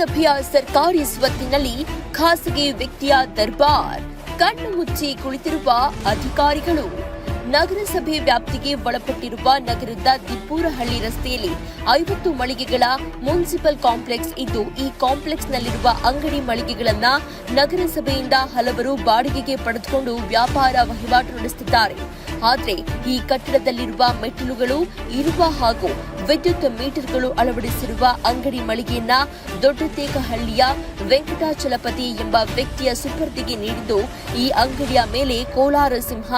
ನಗರಸಭೆಯ ಸರ್ಕಾರಿ ಸ್ವತ್ತಿನಲ್ಲಿ ಖಾಸಗಿ ವ್ಯಕ್ತಿಯ ದರ್ಬಾರ್, ಕಣ್ಣು ಮುಚ್ಚಿ ಕುಳಿತಿರುವ ಅಧಿಕಾರಿಗಳು. ನಗರಸಭೆ ವ್ಯಾಪ್ತಿಗೆ ಒಳಪಟ್ಟಿರುವ ನಗರದ ದಿಪ್ಪೂರಹಳ್ಳಿ ರಸ್ತೆಯಲ್ಲಿ ಐವತ್ತು ಮಳಿಗೆಗಳ ಮುನ್ಸಿಪಲ್ ಕಾಂಪ್ಲೆಕ್ಸ್ ಇದ್ದು, ಈ ಕಾಂಪ್ಲೆಕ್ಸ್ನಲ್ಲಿರುವ ಅಂಗಡಿ ಮಳಿಗೆಗಳನ್ನ ನಗರಸಭೆಯಿಂದ ಹಲವರು ಬಾಡಿಗೆಗೆ ಪಡೆದುಕೊಂಡು ವ್ಯಾಪಾರ ವಹಿವಾಟು ನಡೆಸುತ್ತಿದ್ದಾರೆ. ಆದರೆ, ಈ ಕಟ್ಟಡದಲ್ಲಿರುವ ಮೆಟ್ಟಿಲುಗಳು ಇರುವ ಹಾಗೂ ವಿದ್ಯುತ್ ಮೀಟರ್ಗಳು ಅಳವಡಿಸಿರುವ ಅಂಗಡಿ ಮಳಿಗೆಯನ್ನ ದೊಡ್ಡತೇಕಹಳ್ಳಿಯ ವೆಂಕಟಾಚಲಪತಿ ಎಂಬ ವ್ಯಕ್ತಿಯ ಸುಪರ್ದಿಗೆ ನೀಡಿದ್ದು, ಈ ಅಂಗಡಿಯ ಮೇಲೆ ಕೋಲಾರ ಸಿಂಹ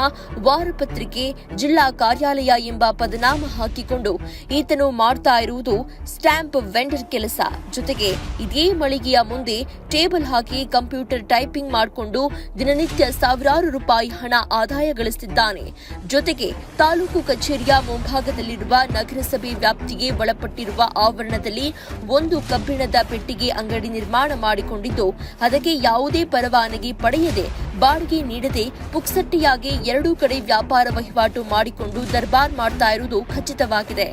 ವಾರಪತ್ರಿಕೆ, ಜಿಲ್ಲಾ ಕಾರ್ಯಾಲಯ ಎಂಬ ಪದನಾಮ ಹಾಕಿಕೊಂಡು ಈತನು ಮಾಡ್ತಾ ಇರುವುದು ಸ್ಟ್ಯಾಂಪ್ ವೆಂಡರ್ ಕೆಲಸ. ಜೊತೆಗೆ ಇದೇ ಮಳಿಗೆಯ ಮುಂದೆ ಟೇಬಲ್ ಹಾಕಿ ಕಂಪ್ಯೂಟರ್ ಟೈಪಿಂಗ್ ಮಾಡಿಕೊಂಡು ದಿನನಿತ್ಯ ಸಾವಿರಾರು ರೂಪಾಯಿ ಹಣ ಆದಾಯ ಗಳಿಸುತ್ತಿದ್ದಾನೆ ಜೊತೆಗೆ ತಾಲೂಕು ಕಚೇರಿಯ ಮುಂಭಾಗದಲ್ಲಿರುವ ನಗರಸಭೆ ವ್ಯಾಪ್ತಿಗೆ ಒಳಪಟ್ಟಿರುವ ಆವರಣದಲ್ಲಿ ಒಂದು ಕಬ್ಬಿಣದ ಪೆಟ್ಟಿಗೆ ಅಂಗಡಿ ನಿರ್ಮಾಣ ಮಾಡಿಕೊಂಡಿದ್ದು ಅದಕ್ಕೆ ಯಾವುದೇ ಪರವಾನಗಿ ಪಡೆಯದೆ ಬಾಡಿಗೆ ನೀಡದೆ ಪುಕ್ಸಟ್ಟಿಯಾಗಿ ಎರಡೂ ಕಡೆ ವ್ಯಾಪಾರ ವಹಿವಾಟು ಮಾಡಿಕೊಂಡು ದರ್ಬಾರ್ ಮಾಡ್ತಾ ಇರುವುದು ಖಚಿತವಾಗಿದೆ.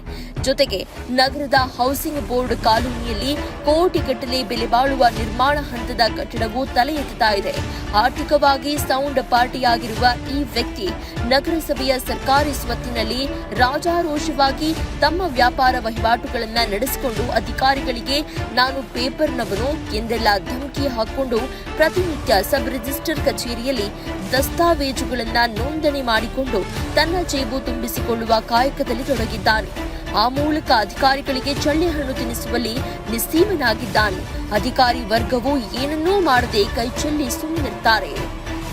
ಜೊತೆಗೆ ನಗರದ ಹೌಸಿಂಗ್ ಬೋರ್ಡ್ ಕಾಲೋನಿಯಲ್ಲಿ ಕೋಟಿಗಟ್ಟಲೆ ಬೆಲೆ ಬಾಳುವ ನಿರ್ಮಾಣ ಹಂತದ ಕಟ್ಟಡವು ತಲೆ ಎತ್ತುತ್ತಾ ಇದೆ. ಆರ್ಥಿಕವಾಗಿ ಸೌಂಡ್ ಪಾರ್ಟಿಯಾಗಿರುವ ಈ ವ್ಯಕ್ತಿ ನಗರಸಭೆಯ ಸರ್ಕಾರಿ ಸ್ವತ್ತಿನಲ್ಲಿ ರಾಜಾರೋಷವಾಗಿ ತಮ್ಮ ವ್ಯಾಪಾರ ವಹಿವಾಟುಗಳನ್ನು ನಡೆಸಿಕೊಂಡು ಅಧಿಕಾರಿಗಳಿಗೆ, ನಾನು ಪೇಪರ್ನವನು ಎಂದೆಲ್ಲ ಧಮಕಿ ಹಾಕೊಂಡು ಪ್ರತಿನಿತ್ಯ ಸಬ್ ರಿಜಿಸ್ಟರ್ ಕಚೇರಿಯಲ್ಲಿ ದಸ್ತಾವೇಜುಗಳನ್ನ ನೋಂದಣಿ ಮಾಡಿಕೊಂಡು ತನ್ನ ಜೇಬು ತುಂಬಿಸಿಕೊಳ್ಳುವ ಕಾಯಕದಲ್ಲಿ ತೊಡಗಿದ್ದಾನೆ. ಆ ಮೂಲಕ ಅಧಿಕಾರಿಗಳಿಗೆ ಚಳ್ಳೆಹಣ್ಣು ತಿನ್ನಿಸುವಲ್ಲಿ ನಿಸ್ಸೀಮನಾಗಿದ್ದಾನೆ. ಅಧಿಕಾರಿ ವರ್ಗವು ಏನನ್ನೂ ಮಾಡದೆ ಕೈಚೆಲ್ಲಿ ಸುಮ್ಮನಿರ್ತಾರೆ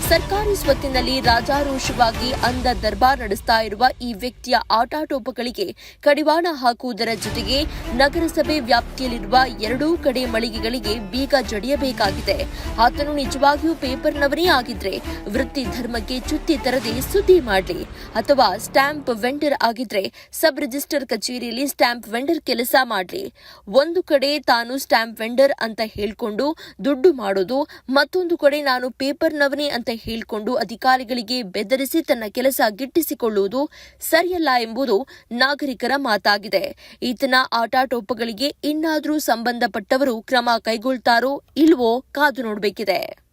ಸರ್ಕಾರಿ ಸ್ವತ್ತಿನಲ್ಲಿ ರಾಜಾರೋಷವಾಗಿ ಅಂದ ದರ್ಬಾರ್ ನಡೆಸ್ತಾ ಇರುವ ಈ ವ್ಯಕ್ತಿಯ ಆಟಾಟೋಪಗಳಿಗೆ ಕಡಿವಾಣ ಹಾಕುವುದರ ಜೊತೆಗೆ ನಗರಸಭೆ ವ್ಯಾಪ್ತಿಯಲ್ಲಿರುವ ಎರಡೂ ಕಡೆ ಮಳಿಗೆಗಳಿಗೆ ಬೀಗ ಜಡಿಯಬೇಕಾಗಿದೆ. ಆತನು ನಿಜವಾಗಿಯೂ ಪೇಪರ್ನವರೇ ಆಗಿದ್ರೆ ವೃತ್ತಿ ಧರ್ಮಕ್ಕೆ ಚುತ್ತಿ ತರದೆ ಸುದ್ದಿ ಮಾಡಲಿ ಅಥವಾ ಸ್ಟ್ಯಾಂಪ್ ವೆಂಡರ್ ಆಗಿದ್ರೆ ಸಬ್ ರಿಜಿಸ್ಟರ್ ಕಚೇರಿಯಲ್ಲಿ ಸ್ಟ್ಯಾಂಪ್ ವೆಂಡರ್ ಕೆಲಸ ಮಾಡಲಿ. ಒಂದು ಕಡೆ ತಾನು ಸ್ಟ್ಯಾಂಪ್ ವೆಂಡರ್ ಅಂತ ಹೇಳಿಕೊಂಡು ದುಡ್ಡು ಮಾಡೋದು, ಮತ್ತೊಂದು ಕಡೆ ನಾನು ಪೇಪರ್ನವನೇ ಅಂತ ಹೇಳಿಕೊಂಡು ಅಧಿಕಾರಿಗಳಿಗೆ ಬೆದರಿಸಿ ತನ್ನ ಕೆಲಸ ಗಿಟ್ಟಿಸಿಕೊಳ್ಳುವುದು ಸರಿಯಲ್ಲ ಎಂಬುದು ನಾಗರಿಕರ ಮಾತಾಗಿದೆ. ಈತನ ಆಟಾಟೋಪಗಳಿಗೆ ಇನ್ನಾದರೂ ಸಂಬಂಧಪಟ್ಟವರು ಕ್ರಮ ಕೈಗೊಳ್ತಾರೋ ಇಲ್ವೋ ಕಾದು ನೋಡಬೇಕಿದೆ.